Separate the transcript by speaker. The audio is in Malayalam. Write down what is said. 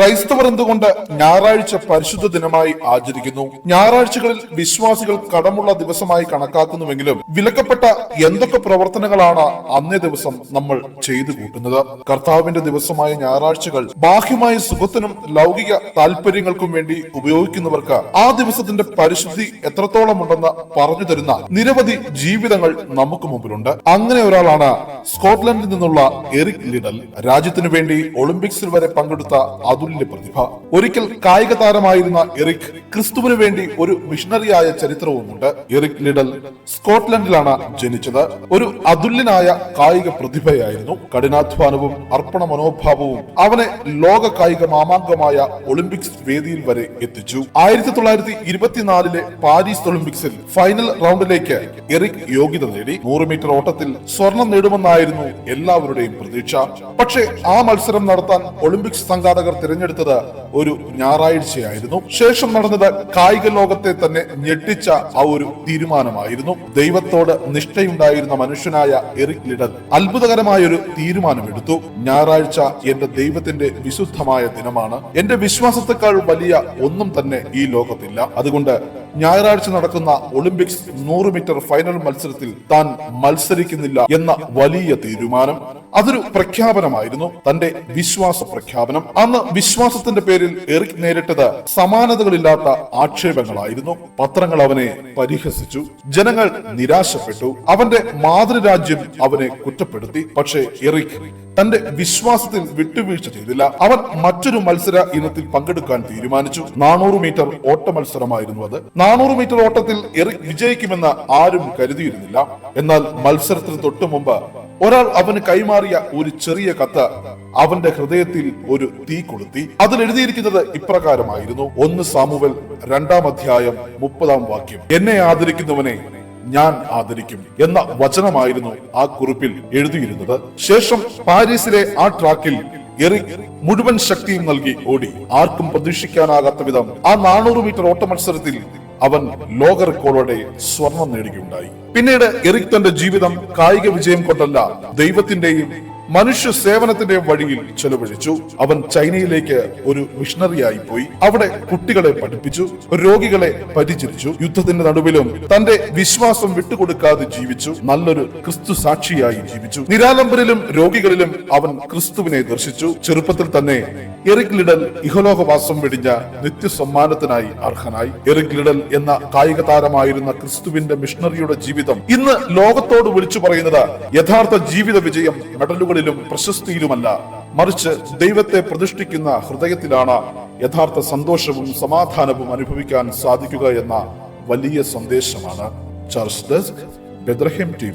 Speaker 1: ക്രൈസ്തവർ എന്തുകൊണ്ട് ഞായറാഴ്ച പരിശുദ്ധ ദിനമായി ആചരിക്കുന്നു? ഞായറാഴ്ചകളിൽ വിശ്വാസികൾ കടമുള്ള ദിവസമായി കണക്കാക്കുന്നുവെങ്കിലും വിലക്കപ്പെട്ട എന്തൊക്കെ പ്രവർത്തനങ്ങളാണ് അന്നേ ദിവസം നമ്മൾ ചെയ്തു കൂട്ടുന്നത്? കർത്താവിന്റെ ദിവസമായ ഞായറാഴ്ചകൾ ബാഹ്യമായ സുഖത്തിനും ലൗകിക താല്പര്യങ്ങൾക്കും വേണ്ടി ഉപയോഗിക്കുന്നവർക്ക് ആ ദിവസത്തിന്റെ പരിശുദ്ധി എത്രത്തോളം ഉണ്ടെന്ന് പറഞ്ഞു തരുന്ന നിരവധി ജീവിതങ്ങൾ നമുക്ക് മുമ്പിലുണ്ട്. അങ്ങനെ ഒരാളാണ് സ്കോട്ട്ലൻഡിൽ നിന്നുള്ള എറിക് ലിഡൽ. രാജ്യത്തിനു വേണ്ടി ഒളിമ്പിക്സിൽ വരെ പങ്കെടുത്ത അതുല്യ പ്രതിഭ. ഒരിക്കൽ കായിക താരമായിരുന്ന എറിക് ക്രിസ്തുവിനു വേണ്ടി ഒരു മിഷണറിയായ ചരിത്രവുമുണ്ട്. എറിക് ലിഡൽ സ്കോട്ട്ലൻഡിലാണ് ജനിച്ചത്. ഒരു അതുല്യനായ കായിക പ്രതിഭയായിരുന്നു. കഠിനാധ്വാനവും അർപ്പണ മനോഭാവവും അവനെ ലോക കായിക മാമാങ്കമായ ഒളിമ്പിക്സ് വേദിയിൽ വരെ എത്തിച്ചു. ആയിരത്തി തൊള്ളായിരത്തി ഇരുപത്തിനാലിലെ പാരീസ് ഒളിമ്പിക്സിൽ ഫൈനൽ റൗണ്ടിലേക്ക് എറിക് യോഗ്യത നേടി. നൂറ് മീറ്റർ ഓട്ടത്തിൽ സ്വർണം നേടുമെന്നായിരുന്നു എല്ലാവരുടെയും പ്രതീക്ഷ. പക്ഷേ ആ മത്സരം നടത്താൻ ഒളിമ്പിക്സ് സംഘാടകർ തിരഞ്ഞെടുത്തത് ഒരു ഞായറാഴ്ചയായിരുന്നു. ശേഷം നടന്നത് കായിക ലോകത്തെ തന്നെ ഞെട്ടിച്ച ആ ഒരു തീരുമാനമായിരുന്നു. ദൈവത്തോട് നിഷ്ഠയുണ്ടായിരുന്ന മനുഷ്യനായ എറിക് ലിഡൻ അത്ഭുതകരമായ ഒരു തീരുമാനമെടുത്തു. ഞായറാഴ്ച എന്റെ ദൈവത്തിന്റെ വിശുദ്ധമായ ദിനമാണ്. എന്റെ വിശ്വാസത്തെക്കാൾ വലിയ ഒന്നും തന്നെ ഈ ലോകത്തില്ല. അതുകൊണ്ട് ഞായറാഴ്ച നടക്കുന്ന ഒളിമ്പിക്സ് നൂറ് മീറ്റർ ഫൈനൽ മത്സരത്തിൽ താൻ മത്സരിക്കുന്നില്ല എന്ന വലിയ തീരുമാനം. അതൊരു പ്രഖ്യാപനമായിരുന്നു. തന്റെ വിശ്വാസ പ്രഖ്യാപനം. അന്ന് വിശ്വാസത്തിന്റെ പേരിൽ എറിക് നേരിട്ടത് സമാനതകളില്ലാത്ത ആക്ഷേപങ്ങളായിരുന്നു. പത്രങ്ങൾ അവനെ പരിഹസിച്ചു. ജനങ്ങൾ നിരാശപ്പെട്ടു. അവന്റെ മാതൃരാജ്യം അവനെ കുറ്റപ്പെടുത്തി. പക്ഷേ എറിക് തന്റെ വിശ്വാസത്തിൽ വിട്ടുവീഴ്ച ചെയ്തില്ല. അവൻ മറ്റൊരു മത്സര ഇനത്തിൽ പങ്കെടുക്കാൻ തീരുമാനിച്ചു. നാനൂറ് മീറ്റർ ഓട്ട മത്സരമായിരുന്നു അത്. നാനൂറ് മീറ്റർ ഓട്ടത്തിൽ എറിക് വിജയിക്കുമെന്ന് ആരും കരുതിയിരുന്നില്ല. എന്നാൽ മത്സരത്തിന് തൊട്ടു മുമ്പ് ഒരാൾ അവന് കൈമാറിയ ഒരു ചെറിയ കത്ത് അവന്റെ ഹൃദയത്തിൽ ഒരു തീ കൊളുത്തി. അതിൽ എഴുതിയിരിക്കുന്നത് ഇപ്രകാരമായിരുന്നു. ഒന്ന് സാമുവൽ രണ്ടാം അധ്യായം മുപ്പതാം വാക്യം. എന്നെ ആദരിക്കുന്നവനെ ഞാൻ ആദരിക്കും എന്ന വചനമായിരുന്നു ആ കുറിപ്പിൽ എഴുതിയിരുന്നത്. ശേഷം പാരീസിലെ ആ ട്രാക്കിൽ എറിക് മുഴുവൻ ശക്തിയും നൽകി ഓടി. ആർക്കും പ്രതീക്ഷിക്കാനാകാത്ത വിധം ആ നാനൂറ് മീറ്റർ ഓട്ട മത്സരത്തിൽ അവൻ ലോക റെക്കോർഡോടെ സ്വർണം നേടുകയുണ്ടായി. പിന്നീട് എറിക് തന്റെ ജീവിതം കായിക വിജയം കൊണ്ടല്ല ദൈവത്തിന്റെയും മനുഷ്യ സേവനത്തിന്റെ വഴിയിൽ ചെലവഴിച്ചു. അവൻ ചൈനയിലേക്ക് ഒരു മിഷണറിയായി പോയി. അവിടെ കുട്ടികളെ പഠിപ്പിച്ചു രോഗികളെ പരിചരിച്ചു. യുദ്ധത്തിന്റെ നടുവിലും തന്റെ വിശ്വാസം വിട്ടുകൊടുക്കാതെ ജീവിച്ചു. നല്ലൊരു ക്രിസ്തു സാക്ഷിയായി ജീവിച്ചു. നിരാലംബരിലും രോഗികളിലും അവൻ ക്രിസ്തുവിനെ ദർശിച്ചു. ചെറുപ്പത്തിൽ തന്നെ എറിക് ലിഡൽ ഇഹലോകവാസം വെടിഞ്ഞ നിത്യസമ്മാനത്തിനായി അർഹനായി. എറിക് ലിഡൽ എന്ന കായിക താരമായിരുന്ന ക്രിസ്തുവിന്റെ മിഷണറിയുടെ ജീവിതം ഇന്ന് ലോകത്തോട് വിളിച്ചു പറയുന്നത് യഥാർത്ഥ ജീവിത വിജയം മെഡലുകളിലും പ്രശസ്തിയിലുമല്ല. മറിച്ച് ദൈവത്തെ പ്രതിഷ്ഠിക്കുന്ന ഹൃദയത്തിലാണ് യഥാർത്ഥ സന്തോഷവും സമാധാനവും അനുഭവിക്കാൻ സാധിക്കുക എന്ന വലിയ സന്ദേശമാണ്. Church desk ബെദ്രഹിം T